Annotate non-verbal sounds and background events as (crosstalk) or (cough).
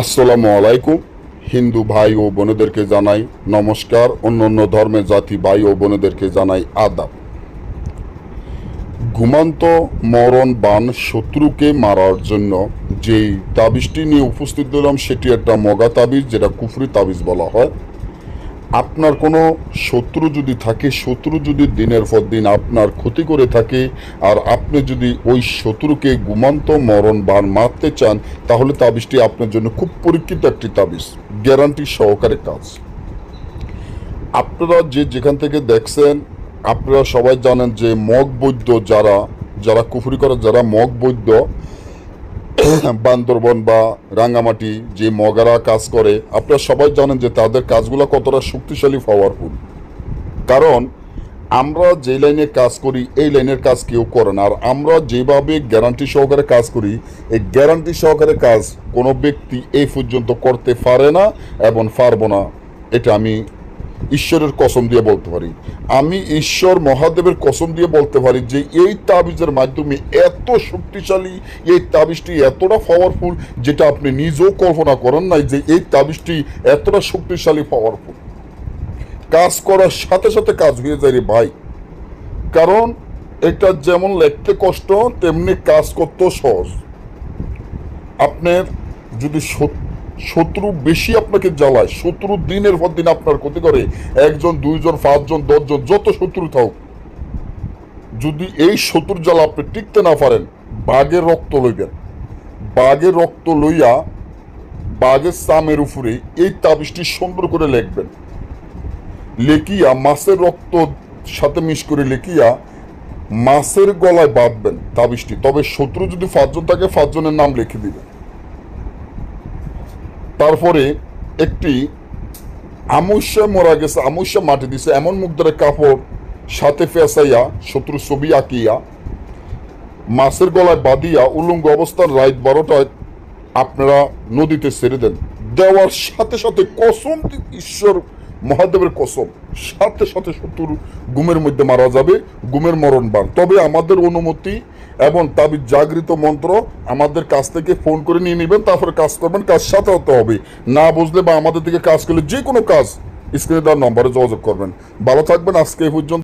আসসালামু আলাইকুম। হিন্দু ভাই ও বোনেদেরকে জানাই নমস্কার। অন্য অন্য ধর্মের জাতি ভাই ও বোনেদেরকে জানাই আদাব। ঘুমান্ত মরণ বান শত্রুকে মারার জন্য যেই তাবিজটি নিয়ে উপস্থিত হলাম, সেটি একটা মগা তাবিজ, যেটা কুফরি তাবিজ বলা হয়। আপনার কোনো শত্রু যদি থাকে, শত্রু যদি দিনের পর দিন আপনার ক্ষতি করে থাকে, আর আপনি যদি ওই শত্রুকে ঘুমান্ত মরণ বান মারতে চান, তাহলে তাবিজটি আপনার জন্য খুব পরীক্ষিত একটি তাবিজ, গ্যারান্টি সহকারে কাজ। আপনারা যে যেখান থেকে দেখছেন, আপনারা সবাই জানেন যে মগ বৈদ্য যারা যারা কুফরি করে, যারা মগ বৈদ্য (coughs) বান্দরবন বা রাঙ্গামাটি যে মগারা কাজ করে, আপনারা সবাই জানেন যে তাদের কাজগুলো কতটা শক্তিশালী পাওয়ারফুল কারণ, আমরা যে লাইনে কাজ করি, এই লাইনের কাজ কেউ করে না। আর আমরা যেভাবে গ্যারান্টি সহকারে কাজ করি, এই গ্যারান্টি সহকারে কাজ কোনো ব্যক্তি এই পর্যন্ত করতে পারে না এবং পারব না। এটা আমি ঈশ্বরের কসম দিয়ে বলতে পারি। আমি ঈশ্বর মহাদেবের কসম দিয়ে বলতে পারি যে, এই তাবিজের মাধ্যমে এত শক্তিশালী, এই তাবিজটি এতটা পাওয়ারফুল যেটা আপনি নিজেও কল্পনা করেন নাই যে, এই তাবিজটি এতটা শক্তিশালী পাওয়ারফুল কাজ করার সাথে সাথে কাজ হয়ে যায় রে ভাই। কারণ এটা যেমন লিখতে কষ্ট, তেমনি কাজ করতেও সহজ। আপনার যদি সত- শত্রু বেশি আপনাকে জ্বালায়, শত্রু দিনের পর দিন আপনার ক্ষতি করে। একজন, দুইজন, পাঁচজন, দশজন, যত শত্রু থাকুক। যদি এই শত্রুর জ্বালা আপনি টিকতে না পারেন বাঘের রক্ত লইবেন। বাঘের রক্ত লইয়া বাঘের সামের উপরে এই তাবিজটি সুন্দর করে লিখবেন। লেকিয়া মাছের রক্ত সাথে মিশ করে লেকিয়া মাছের গলায় বাঁধবেন তাবিজটি। তবে শত্রু যদি পাঁচজন থাকে, পাঁচজনের নাম লিখে দিবেন। তারপরে একটি আমুষ্যা মরা গেছে আমুষ্যা মাটি দিছে, এমন মুগ্ধরে কাপড় সাথে ফেসাইয়া, শত্রু ছবি আঁকিয়া, মাছের গলায় বাঁধিয়া, উলঙ্গ অবস্থার রাত বারোটায় আপনারা নদীতে ছেড়ে দেন। দেওয়ার সাথে সাথে কসম, ঈশ্বর মহাদেবের কসম, সাথে সাথে শত্রুর গুমের মধ্যে মারা যাবে, গুমের মরণ বার তবে আমাদের অনুমতি এবং তাবিজ জাগৃত মন্ত্র আমাদের কাছ থেকে ফোন করে নিয়ে নেবেন, তারপরে কাজ করবেন, কাজ সাথে হতে হবে। না বুঝলে বা আমাদের থেকে কাজ করলে যে কোনো কাজ স্ক্রিনে দেওয়ার নম্বরে যোগাযোগ করবেন। ভালো থাকবেন, আজকে এই পর্যন্ত।